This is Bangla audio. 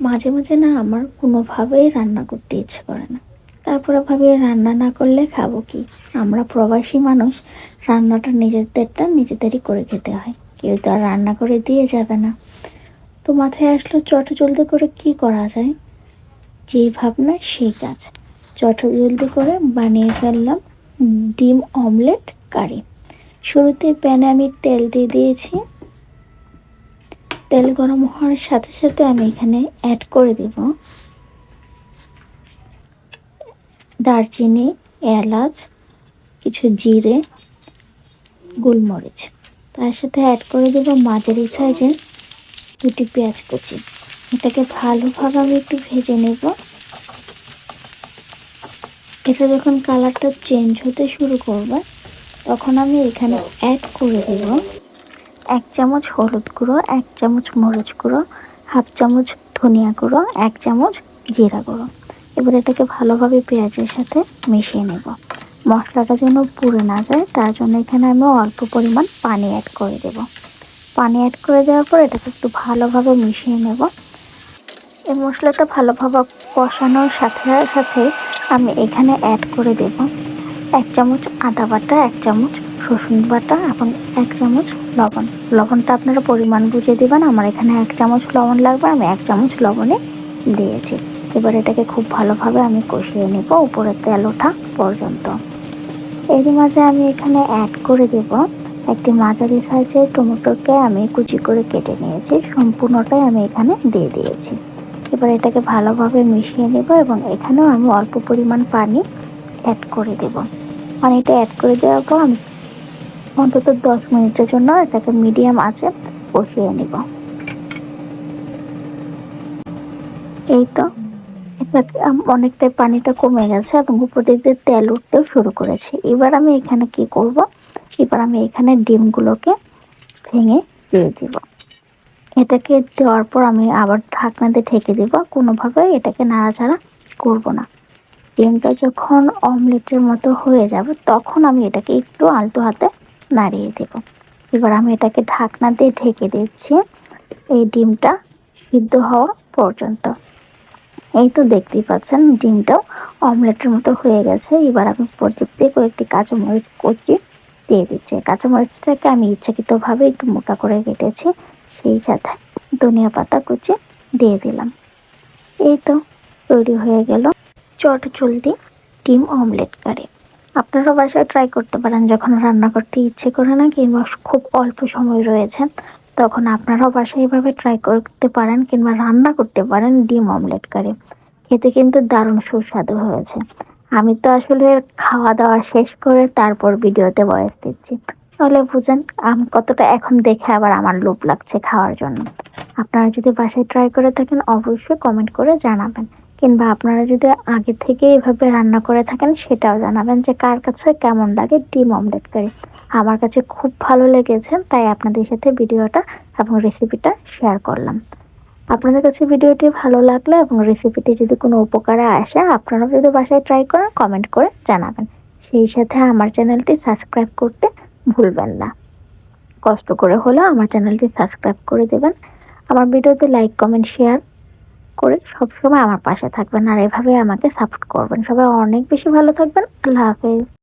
মাঝে মাঝে না আমার কোনোভাবেই রান্না করতে ইচ্ছে করে না। তারপরে ভাবি, রান্না না করলে খাব কি? আমরা প্রবাসী মানুষ, রান্নাটা নিজেদেরটা নিজেদেরই করে খেতে হয়। কেউ তো আর রান্না করে দিয়ে যাবে না। তো মাথায় আসলো, চট জলদি করে কি করা যায়? যেই ভাবনা, সেই কাজ। চট জলদি করে বানিয়ে ফেললাম ডিম অমলেট, কারি। শুরুতে প্যানে আমি তেল দিয়ে দিয়েছি। তেল গরম হওয়ার সাথে সাথে আমি এখানে অ্যাড করে দেব দারচিনি, এলাচ, কিছু জিরে, গোলমরিচ। তার সাথে অ্যাড করে দেবো মাঝারি সাইজের দুটি পেঁয়াজ কুচি। এটাকে ভালোভাবে আমি একটু ভেজে নেব। এটা যখন কালারটা চেঞ্জ হতে শুরু করবে, তখন আমি এখানে অ্যাড করে দেব এক চামচ হলুদ গুঁড়ো, এক চামচ মরিচ গুঁড়ো, হাফ চামচ ধনিয়া গুঁড়ো, এক চামচ জিরা গুঁড়ো। এবার এটাকে ভালোভাবে পেঁয়াজের সাথে মিশিয়ে নেব। মশলাটা যেন পুড়ে না যায়, তার জন্য এখানে আমি অল্প পরিমাণ পানি অ্যাড করে দেব। পানি অ্যাড করে দেওয়ার পর এটাকে একটু ভালোভাবে মিশিয়ে নেব। এই মশলাটা ভালোভাবে কষানোর সাথে সাথে আমি এখানে অ্যাড করে দেব। এক চামচ আদা বাটা, এক চামচ রসুন বাটা এবং এক চামচ লবণ। লবণটা আপনারা পরিমাণ বুঝে দেবেন। আমার এখানে এক চামচ লবণ লাগবে, আমি এক চামচ লবণে দিয়েছি। এবার এটাকে খুব ভালোভাবে আমি কষিয়ে নেব উপরে তেল ওঠা পর্যন্ত। এরই মাঝে আমি এখানে অ্যাড করে দেব একটি মাঝারি সাইজের টমেটোকে আমি কুচি করে কেটে নিয়েছি। সম্পূর্ণটাই আমি এখানে দিয়ে দিয়েছি। এবার এটাকে ভালোভাবে মিশিয়ে নেব এবং এখানেও আমি অল্প পরিমাণ পানি অ্যাড করে দেব। পানিটা অ্যাড করে দেওয়ার পর আমি অন্তত দশ মিনিটের জন্য এটাকে মিডিয়াম আছে বসিয়ে নেব। এই তো অনেকটাই পানিটা কমে গেছে এবং উপর দিক দিয়ে তেল উঠতেও শুরু করেছে। এবার আমি এখানে কি করব? এবার আমি এখানে ডিমগুলোকে ভেঙে দিয়ে দিব। এটাকে দেওয়ার পর আমি আবার ঢাকনা দিয়ে ঢেকে দেব। কোনোভাবে এটাকে নাড়াচাড়া করব না। ডিমটা যখন অমলেটের মতো হয়ে যাবে, তখন আমি এটাকে একটু আলতো হাতে নাড়িয়ে দেব। এবার আমি এটাকে ঢাকনা দিয়ে ঢেকে দিচ্ছি এই ডিমটা সিদ্ধ হওয়া পর্যন্ত। এই তো দেখতেই পাচ্ছেন ডিমটাও অমলেটের মতো হয়ে গেছে। এবার আমি পর্যাপ্ত কয়েকটি কাঁচামরিচ কুচি দিয়ে দিচ্ছি। কাঁচামরিচটাকে আমি ইচ্ছাকৃতভাবে একটু মোটা করে কেটেছি, সেই সাথে ধনিয়া পাতা কুচি দিয়ে দিলাম। এই তো তৈরি হয়ে গেল চট ডিম অমলেট কারি। আপনারা বাসায় ট্রাই করতে পারেন। যখন রান্না করতে ইচ্ছে করে না কিংবা খুব অল্প সময় রয়েছে, তখন আপনারাও বাসায় এভাবে ট্রাই করতে পারেন কিংবা রান্না করতে পারেন ডিম অমলেট কারি খেতে কিন্তু দারুণ সুস্বাদু হয়েছে। আমি তো আসলে খাওয়া দাওয়া শেষ করে তারপর ভিডিওতে বয়স দিচ্ছি। তাহলে বুঝেন, আমি কতটা এখন দেখে আবার আমার লোভ লাগছে খাওয়ার জন্য। আপনারা যদি বাসায় ট্রাই করে থাকেন, অবশ্যই কমেন্ট করে জানাবেন। কিংবা আপনারা যদি আগে থেকে এভাবে রান্না করে থাকেন, সেটাও জানাবেন যে কার কাছে কেমন লাগে ডিম অমলেট কারি। আমার কাছে খুব ভালো লেগেছে, তাই আপনাদের সাথে ভিডিওটা এবং রেসিপিটা শেয়ার করলাম। আপনাদের কাছে ভিডিওটি ভালো লাগলে এবং রেসিপিটি যদি কোনো উপকারে আসে, আপনারাও যদি বাসায় ট্রাই করেন কমেন্ট করে জানাবেন। সেই সাথে আমার চ্যানেলটি সাবস্ক্রাইব করতে ভুলবেন না। কষ্ট করে হলেও আমার চ্যানেলটি সাবস্ক্রাইব করে দেবেন। আমার ভিডিওতে লাইক কমেন্ট শেয়ার করে সবসময় আমার পাশে থাকবেন আর এভাবে আমাকে সাপোর্ট করবেন। সবাই অনেক বেশি ভালো থাকবেন। আল্লাহ হাফেজ।